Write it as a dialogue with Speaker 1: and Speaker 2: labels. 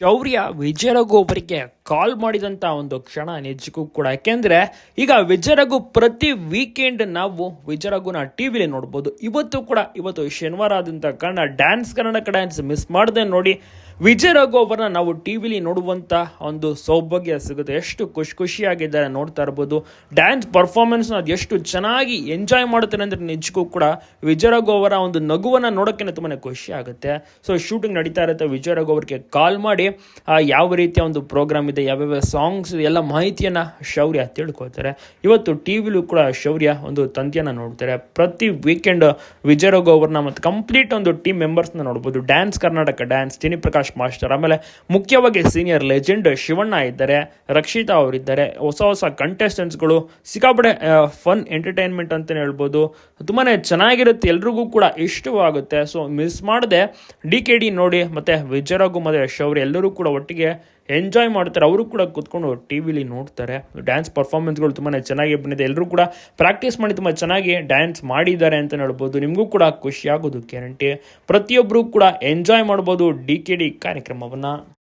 Speaker 1: ಶೌರ್ಯ ವಿಜಯರಘು ಅವರಿಗೆ ಕಾಲ್ ಮಾಡಿದಂಥ ಒಂದು ಕ್ಷಣ ನಿಜಕ್ಕೂ ಕೂಡ. ಯಾಕೆಂದರೆ ಈಗ ವಿಜರಗು ಪ್ರತಿ ವೀಕೆಂಡ್ ನಾವು ವಿಜರಗುನ ಟಿ ವಿಲಿ ನೋಡ್ಬೋದು. ಇವತ್ತು ಕೂಡ, ಇವತ್ತು ಶನಿವಾರ ಆದಂಥ ಕಾರಣ ಡ್ಯಾನ್ಸ್ ಕನ್ನಡಕ್ಕೆ ಡ್ಯಾನ್ಸ್ ಮಿಸ್ ಮಾಡದೆ ನೋಡಿ ವಿಜಯ್ ರಘು ಅವರನ್ನ ನಾವು ಟಿ ವಿಲಿ ನೋಡುವಂಥ ಒಂದು ಸೌಭಾಗ್ಯ ಸಿಗುತ್ತೆ. ಎಷ್ಟು ಖುಷಿ ಖುಷಿಯಾಗಿದ್ದಾರೆ ನೋಡ್ತಾ ಇರ್ಬೋದು. ಡ್ಯಾನ್ಸ್ ಪರ್ಫಾರ್ಮೆನ್ಸ್ನ ಅದು ಎಷ್ಟು ಚೆನ್ನಾಗಿ ಎಂಜಾಯ್ ಮಾಡ್ತಾರೆ ಅಂದರೆ ನಿಜಕ್ಕೂ ಕೂಡ ವಿಜಯ್ ರಘು ಅವರ ಒಂದು ನಗುವನ್ನು ನೋಡೋಕ್ಕೆ ತುಂಬಾ ಖುಷಿ ಆಗುತ್ತೆ. ಸೊ ಶೂಟಿಂಗ್ ನಡೀತಾ ಇರುತ್ತೆ. ವಿಜಯ್ ರಘು ಅವರಿಗೆ ಕಾಲ್ ಮಾಡಿ ಯಾವ ರೀತಿಯ ಒಂದು ಪ್ರೋಗ್ರಾಮ್ ಇದೆ ಯಾವ್ಯಾವ ಸಾಂಗ್ಸ್ ಎಲ್ಲ ಮಾಹಿತಿಯನ್ನು ಶೌರ್ಯ ತಿಳ್ಕೊಳ್ತಾರೆ. ಇವತ್ತು ಟಿ ವಿಲೂ ಕೂಡ ಶೌರ್ಯ ಒಂದು ತಂತಿಯನ್ನು ನೋಡ್ತಾರೆ. ಪ್ರತಿ ವೀಕೆಂಡ್ ವಿಜಯ್ ರಘು ಅವ್ರನ್ನ ಮತ್ತು ಕಂಪ್ಲೀಟ್ ಒಂದು ಟೀಮ್ ಮೆಂಬರ್ಸ್ನ ನೋಡ್ಬೋದು. ಡ್ಯಾನ್ಸ್ ಕರ್ನಾಟಕ ಡ್ಯಾನ್ಸ್ ತಿನಿ ಪ್ರಕಾಶ್ ಮಾಸ್ಟರ್ ಆಮೇಲೆ ಮುಖ್ಯವಾಗಿ ಸೀನಿಯರ್ ಲೆಜೆಂಡ್ ಶಿವಣ್ಣ ಇದ್ದಾರೆ, ರಕ್ಷಿತಾ ಅವರಿದ್ದಾರೆ. ಹೊಸ ಹೊಸ ಕಂಟೆಸ್ಟೆಂಟ್ಸ್ಗಳು ಸಿಕ್ಕಾಪಡೆ ಫನ್ ಎಂಟರ್ಟೈನ್ಮೆಂಟ್ ಅಂತಲೇ ಹೇಳ್ಬೋದು. ತುಂಬಾ ಚೆನ್ನಾಗಿರುತ್ತೆ, ಎಲ್ರಿಗೂ ಕೂಡ ಇಷ್ಟವಾಗುತ್ತೆ. ಸೊ ಮಿಸ್ ಮಾಡದೆ ಡಿ ಕೆ ಡಿ ನೋಡಿ, ಮತ್ತು ವಿಜಯರಘು ಮತ್ತು ಶೌರ್ಯ ಎಲ್ಲರೂ ಕೂಡ ಒಟ್ಟಿಗೆ ಎಂಜಾಯ್ ಮಾಡ್ತಾರೆ ಅವರು ಕೂಡ ಕೂತ್ಕೊಂಡು ಟಿ ವಿಲಿ ನೋಡ್ತಾರೆ. ಡ್ಯಾನ್ಸ್ ಪರ್ಫಾರ್ಮೆನ್ಸ್ಗಳು ತುಂಬಾ ಚೆನ್ನಾಗಿ ಬಂದಿದೆ. ಎಲ್ಲರೂ ಕೂಡ ಪ್ರಾಕ್ಟೀಸ್ ಮಾಡಿ ತುಂಬ ಚೆನ್ನಾಗಿ ಡ್ಯಾನ್ಸ್ ಮಾಡಿದ್ದಾರೆ ಅಂತ ಹೇಳ್ಬೋದು. ನಿಮಗೂ ಕೂಡ ಖುಷಿಯಾಗೋದು ಗ್ಯಾರಂಟಿ. ಪ್ರತಿಯೊಬ್ಬರು ಕೂಡ ಎಂಜಾಯ್ ಮಾಡ್ಬೋದು ಡಿ ಕೆ ಡಿ ಕಾರ್ಯಕ್ರಮವನ್ನು.